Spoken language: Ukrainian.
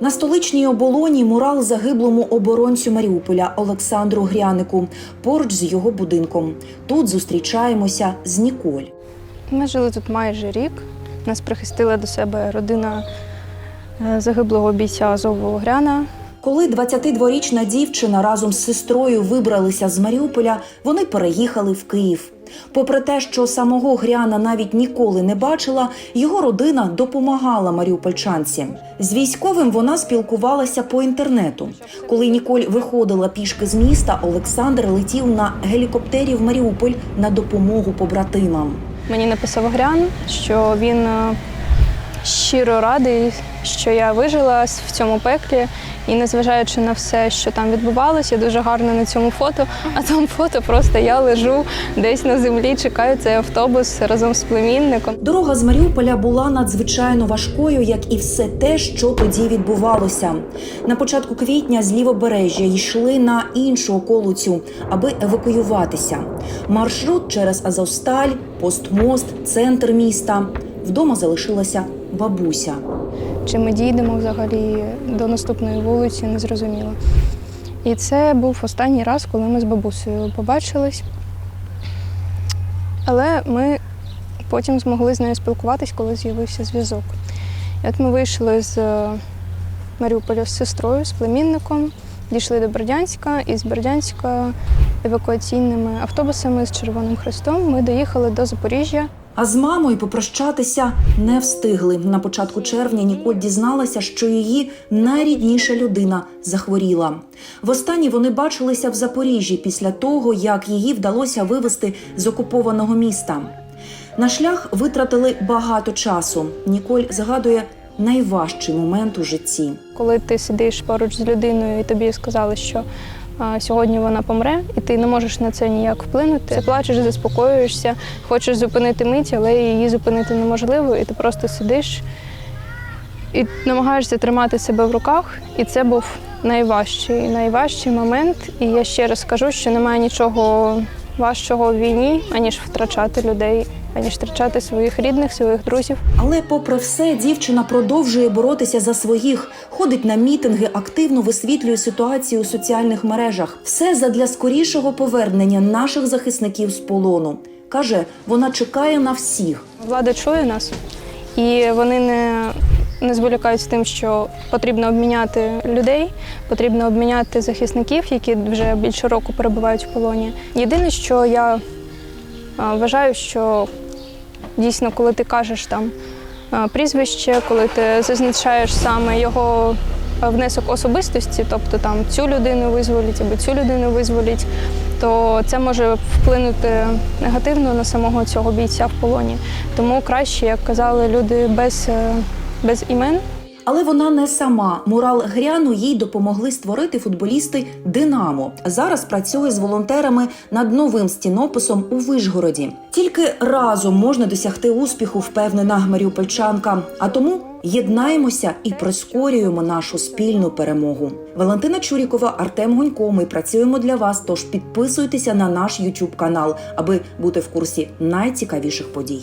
На столичній оболоні мурал загиблому оборонцю Маріуполя Олександру Грянику поруч з його будинком. Тут зустрічаємося з Ніколь. Ми жили тут майже рік. Нас прихистила до себе родина е, загиблого бійця Азового Гряна. Коли 22-річна дівчина разом з сестрою вибралися з Маріуполя, вони переїхали в Київ. Попри те, що самого Гряна навіть ніколи не бачила, його родина допомагала маріупольчанці. З військовим вона спілкувалася по інтернету. Коли Ніколь виходила пішки з міста, Олександр летів на гелікоптері в Маріуполь на допомогу побратимам. Мені написав Грян, що він е, щиро радий, що я вижила в цьому пеклі. І незважаючи на все, що там відбувалося, дуже гарно на цьому фото. А там фото просто я лежу десь на землі, чекаю цей автобус разом з племінником. Дорога з Маріуполя була надзвичайно важкою, як і все те, що тоді відбувалося. На початку квітня з лівобережжя йшли на іншу околицю, аби евакуюватися. Маршрут через Азовсталь, постмост, центр міста. Вдома залишилася бабуся. Чи ми дійдемо взагалі до наступної вулиці, не зрозуміло. І це був останній раз, коли ми з бабусею побачились. Але ми потім змогли з нею спілкуватись, коли з'явився зв'язок. І от ми вийшли з е, Маріуполя з сестрою, з племінником, дійшли до Бердянська, і з Бердянська евакуаційними автобусами з Червоним Хрестом ми доїхали до Запоріжжя. А з мамою попрощатися не встигли. На початку червня Ніколь дізналася, що її найрідніша людина захворіла. Востаннє вони бачилися в Запоріжжі після того, як її вдалося вивезти з окупованого міста. На шлях витратили багато часу. Ніколь згадує найважчий момент у житті. Коли ти сидиш поруч з людиною і тобі сказали, що сьогодні вона помре, і ти не можеш на це ніяк вплинути. Ти плачеш, заспокоюєшся, хочеш зупинити мить, але її зупинити неможливо, і ти просто сидиш і намагаєшся тримати себе в руках. І це був найважчий, найважчий момент. І я ще раз скажу, що немає нічого важчого в війні, аніж втрачати людей, аніж втрачати своїх рідних, своїх друзів. Але, попри все, дівчина продовжує боротися за своїх, ходить на мітинги, активно висвітлює ситуацію у соціальних мережах. Все задля скорішого повернення наших захисників з полону. Каже, вона чекає на всіх. Влада чує нас, і вони не, не зволікають з тим, що потрібно обміняти людей, потрібно обміняти захисників, які вже більше року перебувають в полоні. Єдине, що я вважаю, що дійсно, коли ти кажеш там прізвище, коли ти зазначаєш саме його внесок особистості, тобто там цю людину визволять або цю людину визволять, то це може вплинути негативно на самого цього бійця в полоні. Тому краще, як казали люди, без, е, без імен. Але вона не сама. Мурал Гряну їй допомогли створити футболісти Динамо. Зараз працює з волонтерами над новим стінописом у Вишгороді. Тільки разом можна досягти успіху, впевнена маріупольчанка. А тому єднаємося і прискорюємо нашу спільну перемогу. Валентина Чурікова, Артем Гонько. Ми працюємо для вас. Тож підписуйтеся на наш YouTube канал, аби бути в курсі найцікавіших подій.